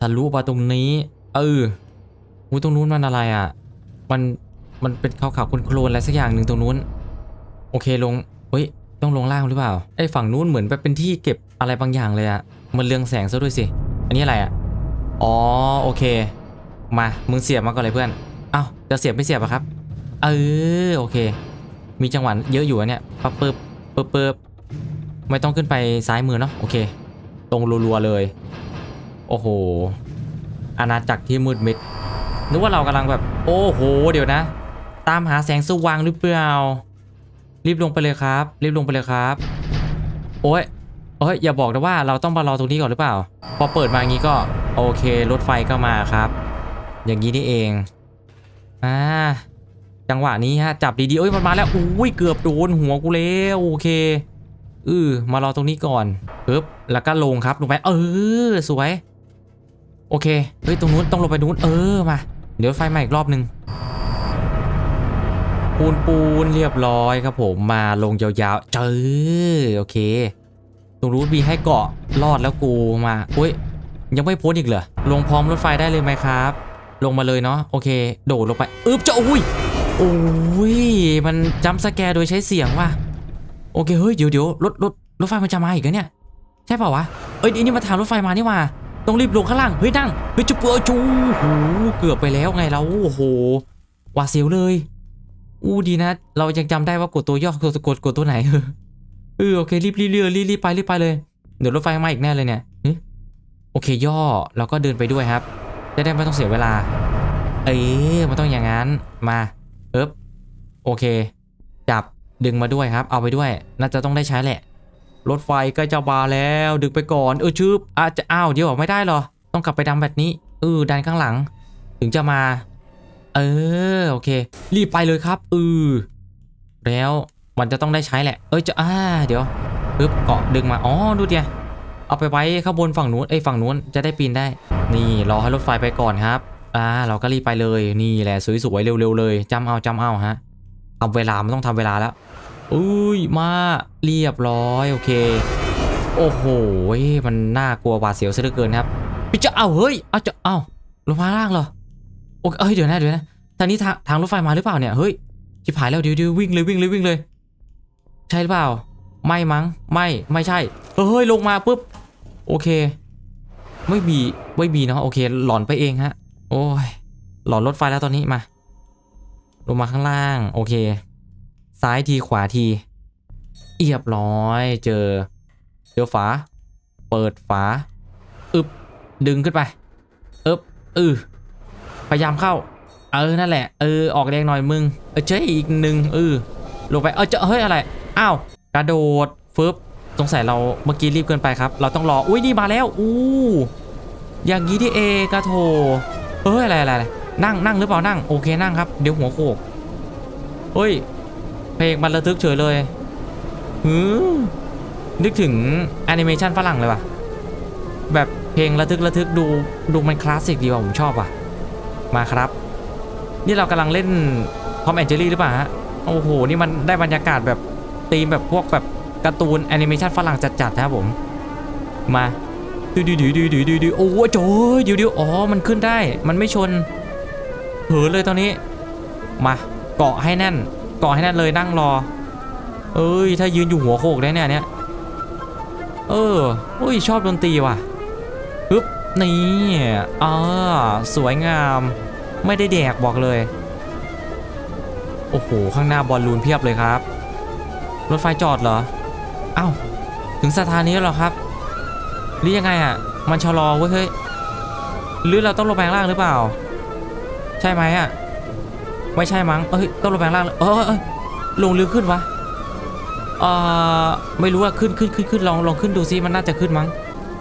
ทะลุมาตรงนี้ เอออุ้ยตรงนู้นมันอะไรอะ มันมันเป็นขาวๆโคลนอะไรสักอย่างหนึ่งตรงนู้น โอเคลงเฮ้ยต้องลงล่างหรือเปล่าไอ้ฝั่งนู้นเหมือนแบบเป็นที่เก็บอะไรบางอย่างเลยอะมันเรืองแสงซะด้วยสิ อันนี้อะไรอะอ๋อโอเค มามึงเสียบมาก่อนเลยเพื่อนเอ้าจะเสียบไม่เสียบอะครับ เออโอเค มีจังหวะเยอะอยู่อะเนี่ยปั๊บปึ๊บปึ๊บปึ๊บไม่ต้องขึ้นไปซ้ายมือเนาะโอเค ตรงรัวๆเลย โอ้โห อาณาจักรที่มืดมิด นึกว่าเรากำลังแบบ โอ้โห เดี๋ยวนะ ตามหาแสงสว่างหรือเปล่า รีบลงไปเลยครับ รีบลงไปเลยครับ โอ้ยเอ้ย อย่าบอกนะว่าเราต้องมารอตรงนี้ก่อนหรือเปล่า พอเปิดมาอย่างนี้ก็ โอเค รถไฟก็มาครับ อย่างนี้นี่เอง อ่า จังหวะนี้ฮะ จับดีๆเอ้ย มันมาแล้ว อุ้ย เกือบโดนหัวกูแล้วโอเคเออมารอตรงนี้ก่อนปึ๊บแล้วก็ลงครับ ลงไป เออ สวย โอเค เฮ้ย ตรงนู้นต้องลงไปนู้น เออ มา เดี๋ยวไฟมาอีกรอบหนึ่งปูนปูนเรียบร้อยครับผมมาลงยาวๆ เจอ โอเค ตรงรูทบีให้เกาะรอดแล้วกูมาอุ้ย ยังไม่พ้นอีกเหรอ ลงพร้อมรถไฟได้เลยไหมครับ ลงมาเลยเนาะ โอเค โดดลงไป อึบจะอุ้ยโอ้ย มันจัมป์สแกร์โดยใช้เสียงว่ะ โอเค เฮ้ย เดี๋ยวเดี๋ยวรถรถรถไฟมันจะมาอีกแล้วเนี่ย ใช่เปล่าวะ เอ้ยอันนี่มาทางรถไฟมานี่ว่า ต้องรีบลงข้างล่าง เฮ้ยนั่ง เฮ้ยจะเปื่อจูโอ้โหเกือบไปแล้วไงเราโอ้โหหวาเสียวเลย อู้ดีนะ เรายังจำได้ว่ากดตัวย่อกดกดกดตัวไหน เออโอเครีบรีบรีบรีบรีบไปรีบไปเลย เดี๋ยวรถไฟมาอีกแน่เลยเนี่ยโอเคย่อเราก็เดินไปด้วยครับ จะได้ไม่ต้องเสียเวลา เอ้ยมันต้องอย่างนั้น มาเอ๊บโอเค จับดึงมาด้วยครับ เอาไปด้วย น่าจะต้องได้ใช้แหละ รถไฟใกล้จะมาแล้ว ดึงไปก่อน เออชืบอาจจะอ้าวเดี๋ยวไม่ได้หรอ ต้องกลับไปดันแบบนี้เออดันข้างหลัง ถึงจะมา เออโอเค รีบไปเลยครับเออแล้วมันจะต้องได้ใช้แหละ เอ้ยจะอ่าเดี๋ยวปึ๊บเกาะดึงมา อ๋อ ดูเดียเอาไปไว้ข้างบนฝั่งนู้นไอ้ยฝั่งนู้นจะได้ปีนได้ นี่รอให้รถไฟไปก่อนครับ อ่า เราก็รีบไปเลย นี่แหละสวยๆเร็วๆเลยจำเอาจำเอาฮะทำเวลามันต้องทำเวลาแล้ว อุ้ยมาเรียบร้อยโอเค โอ้โหมันน่ากลัวหวาดเสียวซะเหลือเกินครับพี่จะเอาเฮ้ยเอาจะเอาลงมาล่างเหรอโอเคเอ้ยเดี๋ยวนะเดี๋ยวนะทางนี้ทางทางรถไฟมาหรือเปล่าเนี่ยเฮ้ยชิบหายแล้วเดี๋ยวเดี๋ยววิ่งเลยวิ่งเลยวิ่งเลย ใช่หรือเปล่า ไม่มั้งไม่ไม่ใช่เฮ้ยลงมาปุ๊บโอเค ไม่บีไม่บีเนาะโอเคหลอนไปเองฮะ โอ้ยหลอนรถไฟแล้วตอนนี้มา ลงมาข้างล่าง โอเค ซ้ายทีขวาที เอียบร้อยเจอเจอฝา เปิดฝาอึบดึงขึ้นไปอึบอือพยายามเข้า เออนั่นแหละเออออกแรงหน่อยมึงเออเจ๊อีกหนึ่งเออลงไปเออเจะเฮ้ยอะไรอ้าวกระโดดฟึบสงสัยเราเมื่อกี้รีบเกินไปครับ เราต้องรออุ้ยนี่มาแล้วอู้อย่างนี้ที่เอกระโถเฮ้ยอะไรอะไรนั่งนั่งหรือเปล่านั่งโอเคนั่งครับเดี๋ยวหัวโขกเฮ้ย เพลงมันระทึกเฉยเลยหือนึกถึงแอนิเมชันฝรั่งเลยว่ะ แบบเพลงระทึกระทึกดูดูมันคลาสสิกดีว่ะผมชอบว่ะ มาครับ นี่เรากำลังเล่นทอมแอนเจอรี่หรือเปล่าฮะ โอ้โห นี่มันได้บรรยากาศแบบธีมแบบพวกแบบการ์ตูนแอนิเมชันฝรั่งจัดๆนะครับผม มาดูดูดูดูดูดูดูโอ้โหโจ้ยดี๋ยวเดี๋ยวอ๋อ มันขึ้นได้ มันไม่ชนเหินเลยตอนนี้ มาเกาะให้แน่น กาะให้แน่นเลยนั่งรอ เอ้ยถ้ายืนอยู่หัวโขกได้เนี่ยเนี่ยเอออุ้ยชอบดนตรีว่ะปึ๊บนี่อ่าสวยงามไม่ได้แดกบอกเลย โอ้โห ข้างหน้าบอลลูนเพียบเลยครับ รถไฟจอดเหรอเอ้าถึงสถานีแล้วเหรอครับหรือยังไงอะ มันชะลอเว้ยเฮ้ยหรือเราต้องลงแปลงล่างหรือเปล่า ใช่ไหมอะ ไม่ใช่มั้งเอ้ยต้องลงแปลงล่างเลยเออเออลงหรือขึ้นวะเอ่อไม่รู้อะขึ้นขึ้นขึ้นขึ้นลองลองขึ้นดูซิมันน่าจะขึ้นมั้ง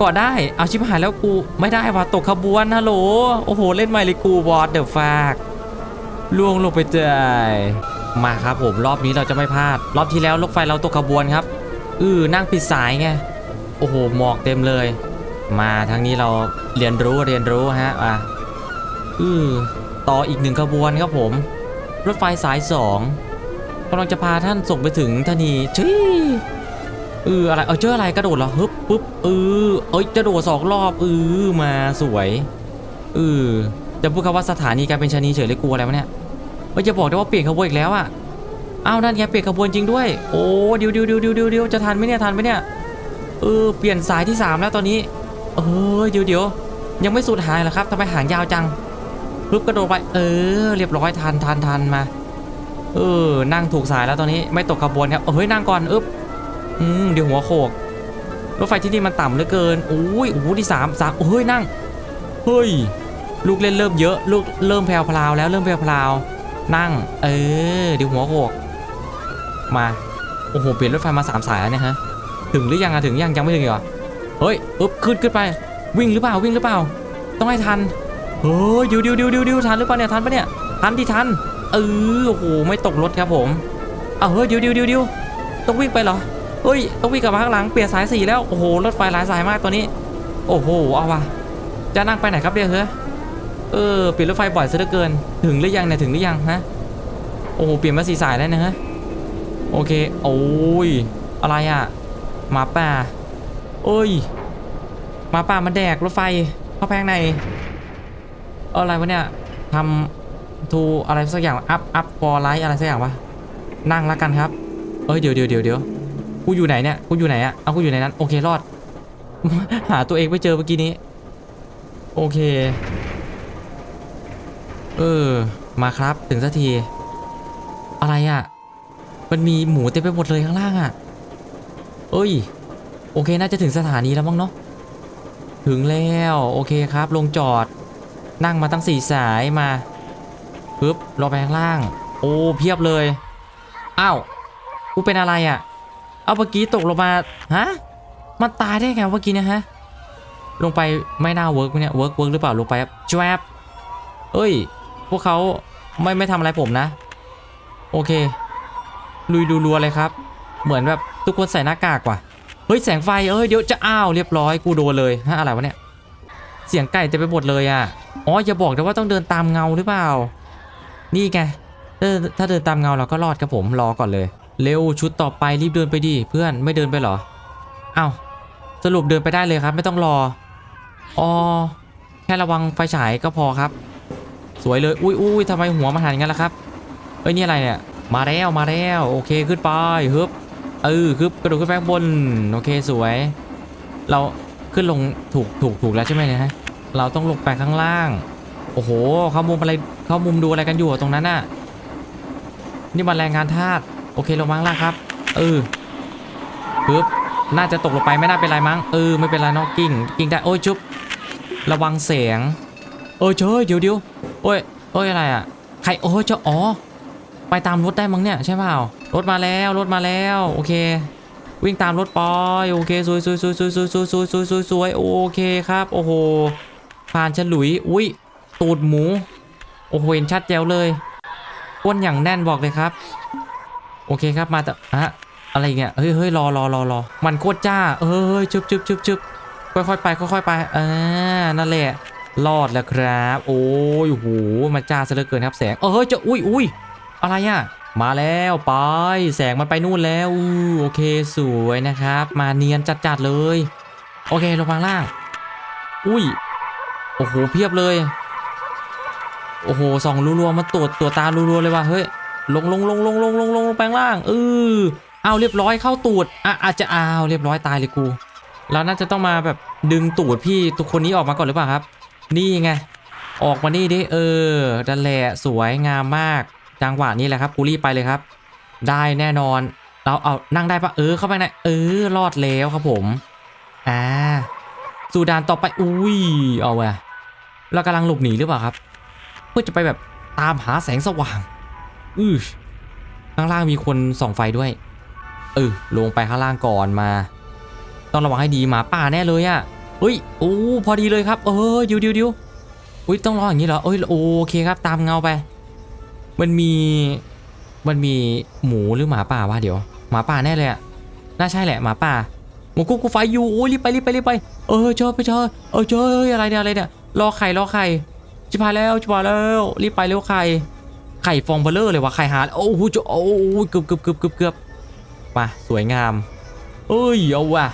ก็ได้เอาชิบหายแล้วกูไม่ได้ว่ะตกขบวนฮัลโหลโอ้โหเล่นใหม่เลยกูบอสเดอะฟากล่วงลงไปเจยมาครับผมรอบนี้เราจะไม่พลาด รอบที่แล้วรถไฟเราตกขบวนครับอือนั่งปิดสายไงโอ้โหหมอกเต็มเลย มาทางนี้เราเรียนรู้เรียนรู้ฮะอะอือต่ออีกหนึ่งขบวนครับผม รถไฟสายสองกำลังจะพาท่านส่งไปถึงธานีชี้เอออะไร เออเจออะไรกระโดดเหรอฮึบปุ๊บเออเอ้ยจะโดดสองรอบเออมาสวยเออจะพูดคำว่าสถานีการเป็นชะนีเฉยเลยกลัวอะไรวะเนี่ยเอ้ยจะบอกได้ว่าเปลี่ยนขบวนอีกแล้วอะอ้าวนั่นไงเปลี่ยนขบวนจริงด้วย โอ้เดี๋ยวเดี๋ยวเดี๋ยวเดี๋ยวเดี๋ยวดิวจะทันไหมเนี่ยทันไหมเนี่ยเออเปลี่ยนสายที่สามแล้วตอนนี้ เออเดี๋ยวเดี๋ยวยังไม่สุดหายเหรอครับทำไมหางยาวจัง ปึ๊บกระโดดไป เออ เรียบร้อยทันทันทันมา เออ นั่งถูกสายแล้วตอนนี้ไม่ตกขบวนครับเฮ้ยนั่งก่อนอึ๊บอืมเดี๋ยวหัวโขกรถไฟที่นี่มันต่ำเหลือเกินโอ้ยโอ้ที่สามสามเฮ้ยนั่ง เฮ้ย ลูกเล่นเริ่มเยอะ ลูกเริ่มแพรวพราวแล้วเริ่มแพรวพราวนั่ง เออ เดี๋ยวหัวโขก มา โอ้โห เปลี่ยนรถไฟมาสามสายแล้วเนี่ยฮะ ถึงหรือยังอะถึงยังยังไม่ถึงเหรอ เฮ้ย อึ๊บขึ้นขึ้นไป วิ่งหรือเปล่าวิ่งหรือเปล่า ต้องให้ทัน เฮ้ยดิวดิวดิวดิวดิวทันหรือเปล่าเนี่ยทันปะเนี่ยทันที่ทันเออโอ้โหไม่ตกรถครับผมเอาเฮ้ยดิวดิวดิวดิวต้องวิ่งไปเหรอเฮ้ยต้องวิ่งกลับมาข้างหลังเปลี่ยนสายสีแล้วโอ้โหรถไฟหลายสายมากตัวนี้ โอ้โหเอาว่ะจะนั่งไปไหนครับเดี๋ยวเฮ้ยเออเปลี่ยนรถไฟบ่อยซะเหลือเกิน ถึงหรือยังเนี่ยถึงหรือยังฮะโอ้โหเปลี่ยนมาสีสายแล้วนะฮะโอเคโอ้ยอะไรอะหมาป่าเอ้ยหมาป่ามันแดกรถไฟเข้าแพงใน อะไรวะเนี่ยทำทูอะไรสักอย่างอัพอัพฟอร์ไลท์อะไรสักอย่างวะนั่งแล้วกันครับ เอ้ยเดี๋ยวเดี๋ยวเดี๋ยวเดี๋ยวกูอยู่ไหนเนี่ยกูอยู่ไหนอะเอากูอยู่ในนั้นโอเครอด หาตัวเองไม่เจอเมื่อกี้นี้ โอเค เออ มาครับถึงสักที อะไรอะมันมีหมูเต็มไปหมดเลยข้างล่างอะเอ้ย โอเคน่าจะถึงสถานีแล้วมั้งเนาะถึงแล้ว โอเคครับ ลงจอด นั่งมาตั้งสี่สายมาปึ๊บลงไปข้างล่าง โอ้เพียบเลยอ้าวกูเป็นอะไรอะ่ะ เอาเมื่อกี้ตกลงมาฮะมันตายได้ไงเมื่อกี้เนะฮะลงไปไม่น่าเวิร์กเนี่ยเวิร์กเวิร์กหรือเปล่าลงไปครับแจบเอ้ย พวกเขาไม่ไม่ทำอะไรผมนะ โอเค ลุยดูรัวเลยครับ เหมือนแบบทุกคนใส่หน้ากากว่ะเฮ้ยแสงไฟเอ้ยเดี๋ยวจะอ้าวเรียบร้อยกูโดนเลยฮะอะไรวะเนี่ยเสียงไก่เต็มไปหมดเลยอะ อ๋ออย่าบอกนะว่าต้องเดินตามเงาหรือเปล่า นี่ไงถ้าเดินตามเงาเราก็รอดครับผมรอก่อนเลย เร็วชุดต่อไปรีบเดินไปดิเพื่อนไม่เดินไปเหรอเอ้าสรุปเดินไปได้เลยครับ ไม่ต้องรออ๋อแค่ระวังไฟฉายก็พอครับ สวยเลยอุ้ยอุ้ยทำไมหัวมันหันงนั้นล่ะครับเอ้ยนี่อะไรเนี่ยมาแล้วมาแล้วโอเคขึ้นไปฮึบเออคือกระโดดขึ้นไปบนโอเคสวย เราขึ้นลงถูกถูกถูกแล้วใช่ไหมเนี่ยฮะ เราต้องลงไปข้างล่าง โอ้โห เข้ามุมอะไร เข้ามุมดูอะไรกันอยู่ตรงนั้นน่ะ นี่มันแรงงานทาสโอเคลงมาข้งล่างครับ เออปึ๊บ น่าจะตกลงไปไม่น่าเป็นไรมั้ง เออ ไม่เป็นไรนอกกิ้งกิ้งได้ โอ้ยจุ๊บ ระวังเสียงเออเจ้ยเดี๋ยวเดี๋ยวโอ้ยโอ้ยอะไรอะ ใคร โอ้ยเจ้าอ๋อ ไปตามรถได้มั้งเนี่ยใช่เปล่า รถมาแล้ว รถมาแล้ว โอเควิ่งตามรถไปโอเคสวยสวยสวยสวยสวยสวยสวยสวยสวยโอเคครับ โอ้โห ผ่านฉลุย อุ้ย ตูดหมู โอ้โหเห็นชัดแจ๋วเลยก้นอย่างแน่นบอกเลยครับ โอเคครับมาแต่อะอะไรเนี่ยเฮ้ยเฮ้ยรอรอรอรอมันโคตรจ้าเฮ้ยชึบชึบชึบชึบค่อยๆไปค่อยๆไปอ่านั่นแหละรอดแล้วครับ โอ้ยโหมันจ้าซะเหลือเกินครับแสงเออเฮ้ยจะอุ้ยอุ้ยอะไรอะมาแล้วไป แสงมันไปนู่นแล้วอโอเคสวยนะครับ มาเนียนจัดๆเลย โอเคลงมาข้างล่าง อุ้ย โอ้โหเพียบเลย โอ้โหส่องรัวๆมาตรวจตัวตารัวๆเลยว่ะเฮ้ยลงลงลงลงลงลงลงลงไปข้างล่างเออเอาเรียบร้อยเข้าตูดอะอาจจะเอาเรียบร้อยตายเลยกูเราน่าจะต้องมาแบบดึงตูดพี่ทุกคนนี้ออกมาก่อนหรือเปล่าครับ นี่ไงออกมานี่ดิเออดันแหละสวยงามมากจังหวะนี้แหละครับกูรีบไปเลยครับ ได้แน่นอนเราเอานั่งได้ปะเออเข้าไปในเออรอดแล้วครับผมอ่าสู่ด่านต่อไปอุ้ยเอาว่ะ เรากำลังหลบหนีหรือเปล่าครับ เพื่อจะไปแบบตามหาแสงสว่าง อือข้างล่างมีคนส่องไฟด้วย เออลงไปข้างล่างก่อนมา ต้องระวังให้ดีหมาป่าแน่เลยอะ่ะเฮ้ยโอ้พอดีเลยครับ เออเดิวเดิวเดิวอุ้ยต้องรออย่างนี้เหรอเอ้ยโอเคครับ ตามเงาไป มันมีมันมีหมูหรือหมาป่าวะเดี๋ยวหมาป่าแน่เลยอะน่าใช่แหละหมาป่าหมูกุ๊กกูไฟอยู่โอ้ยรีบไปรีบไปรีบไป เออเจอไปเจอเออเจอเฮ้ยอะไรเนี่ยอะไรเนี่ย รอไข่รอไข่จิพายแล้วจิพายแล้วรีบไปเร็วไข่ไข่ฟองเบลเลอร์เลยวะไข่หาโอ้โหจะโอ้โหเกือบเกือบเกือบเกือบเกือบมาสวยงามเอ้ยเอาว่ะ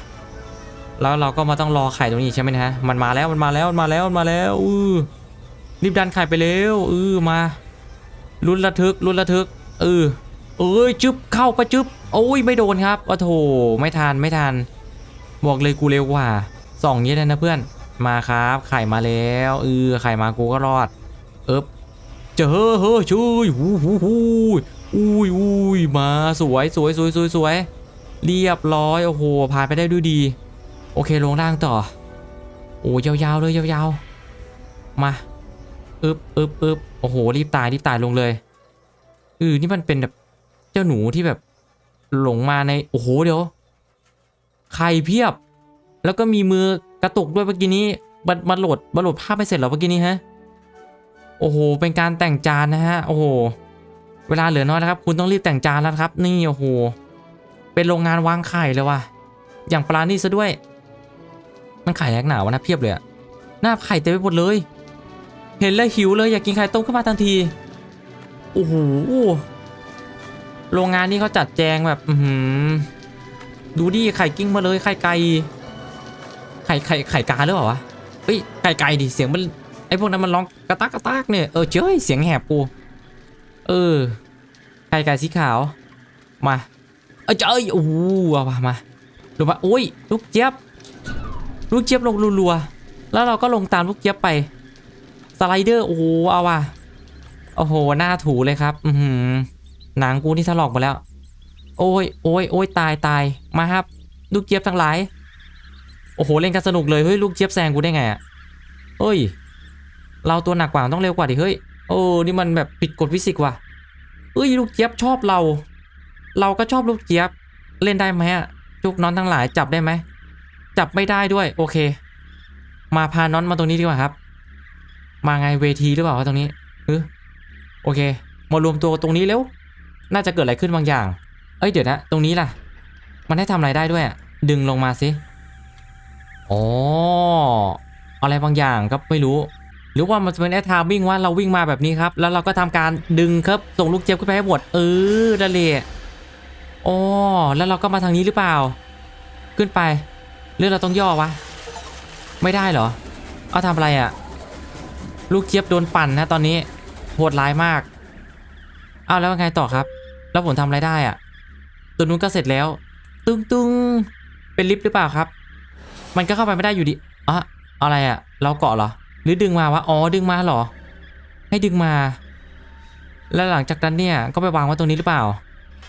แล้วเราก็มาต้องรอไข่ตรงนี้ใช่ไหมนะฮะมันมาแล้วมันมาแล้วมันมาแล้วมันมาแล้วอือรีบดันไข่ไปเร็วอือมาลุ้นระทึกลุ้นระทึกเออเอ้ยจึ๊บเข้าปะจึ๊บโอ้ยไม่โดนครับโอ้โถไม่ทันไม่ทันบอกเลยกูเร็วกว่าสองนี้เลยนะเพื่อน มาครับ ไข่มาแล้วเออไข่มากูก็รอดเอ๊บเจอเฮ้อเฮ้อช่วยหูหูหูอุ้ยอุ้ยมาสวยสวยสวยสวยสวยเรียบร้อยโอ้โหผ่านไปได้ด้วยดี โอเคลงล่างต่อ โอ้ยาวๆเลยยาวๆมาอึบอึบอึบโอ้โหรีบตายรีบตายลงเลยเออนี่มันเป็นแบบเจ้าหนูที่แบบหลงมาในโอ้โหเดี๋ยวไข่เพียบ แล้วก็มีมือ กระตุกด้วยเมื่อกี้นี้บันบันโหลดบันโหลดภาพไปเสร็จแล้วเมื่อกี้นี้ฮะโอ้โหเป็นการแต่งจานนะฮะโอ้โหเวลาเหลือน้อยนะครับ คุณต้องรีบแต่งจานแล้วครับ นี่โอ้โหเป็นโรงงานวางไข่เลยว่ะอย่างปลานี่ซะด้วย มันไข่แรงหนาวะนะเพียบเลยอะหน้าไข่เต็มไปหมดเลย เห็นแล้วหิวเลยอยากกินไข่ต้มขึ้นมาทันทีโอ้โหโรงงานนี้เขาจัดแจงแบบ อืดูดิไข่กิ้งมาเลยไข่ไก่ ข่ไข่ไข่กาหรือเปล่าวะเฮ้ยไก่ไก่ดิเสียงมันไอพวกนั้นมันร้องกระตากกระตากเนี่ยเออเจ้ยเสียงแหบกูเออไก่ไก่สีขาวมาเอ้ยเจ้ยโอ้โหเอามามาดูมาโอ้ยลูกเจี๊ยบลูกเจี๊ยบลงรัวๆแล้วเราก็ลงตามลูกเจี๊ยบไปสไลเดอร์โอ้โหเอาว่ะโอ้โหหน้าถูเลยครับอือหือหนังกูนี่ถลอกหมดแล้ว โอ้ยโอ้ยโอ้ยตายตายมาครับลูกเจี๊ยบทั้งหลาย โอ้โหเล่นกันสนุกเลยเฮ้ยลูกเจี๊ยบแซงกูได้ไงอะเฮ้ย เราตัวหนักกว่าต้องเร็วกว่าดิเฮ้ยโอ้นี่มันแบบผิดกฎฟิสิกส์ว่ะเฮ้ยลูกเจี๊ยบชอบเรา เราก็ชอบลูกเจี๊ยบเล่นได้ไหมอะจุกน้อนทั้งหลายจับได้ไหมจับไม่ได้ด้วยโอเค มาพาน้อนมาตรงนี้ดีกว่าครับ มาไงเวทีหรือเปล่าวะตรงนี้เออโอเค มารวมตัวตรงนี้เร็วน่าจะเกิดอะไรขึ้นบางอย่าง เอ้ยเดี๋ยวนะ ตรงนี้ล่ะ มันให้ทำอะไรได้ด้วยอะดึงลงมาสิ อ๋อ อะไรบางอย่างก็ไม่รู้ หรือว่ามันจะเป็นแอทามวิ่งว่าเราวิ่งมาแบบนี้ครับ แล้วเราก็ทำการดึงครับ ส่งลูกเจี๊ยบขึ้นไปให้หมดเออนั่นแหลอ๋อแล้วเราก็มาทางนี้หรือเปล่า ขึ้นไปหรือเราต้องย่อวะ ไม่ได้เหรอ เอาทำอะไรอะ่ะ ลูกเจี๊ยบโดนปั่นนะตอนนี้ โหดร้ายมาก เอาแล้วไงต่อครับ แล้วผมทำอะไรได้อะ่ะ ตัวนู้นก็เสร็จแล้ว ตึ้งตึ้งเป็นลิฟต์หรือเปล่าครับ มันก็เข้าไปไม่ได้อยู่ดีอะอะไรอะ่ะเราเกาะเหรอ หรือดึงมาวะอ๋อดึงมาเหรอ ให้ดึงมา แล้วหลังจากนั้นเนี่ยก็ไปวางไว้ตรงนี้หรือเปล่า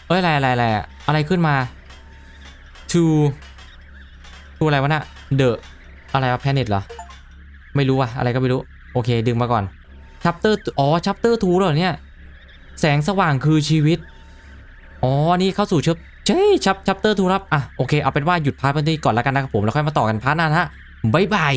เอ้ยอะไรอะไรอะไรอะไรขึ้นมา to to อะไรวะน่ะ the อะไรวะ planet เหรอ ไม่รู้ว่ะอะไรก็ไม่รู้ โอเค ดึงมาก่อน chapter อ๋อ chapter 2เหรอเนี่ย แสงสว่างคือชีวิต อ๋อ นี่เข้าสู่ เชิบเช่ชัปเตอร์ทูครับ อะ โอเค เอาเป็นว่าหยุดพาร์ทนี้ก่อนแล้วกันนะครับผม แล้วค่อยมาต่อกันพาร์ทหน้านะฮะบ๊ายบาย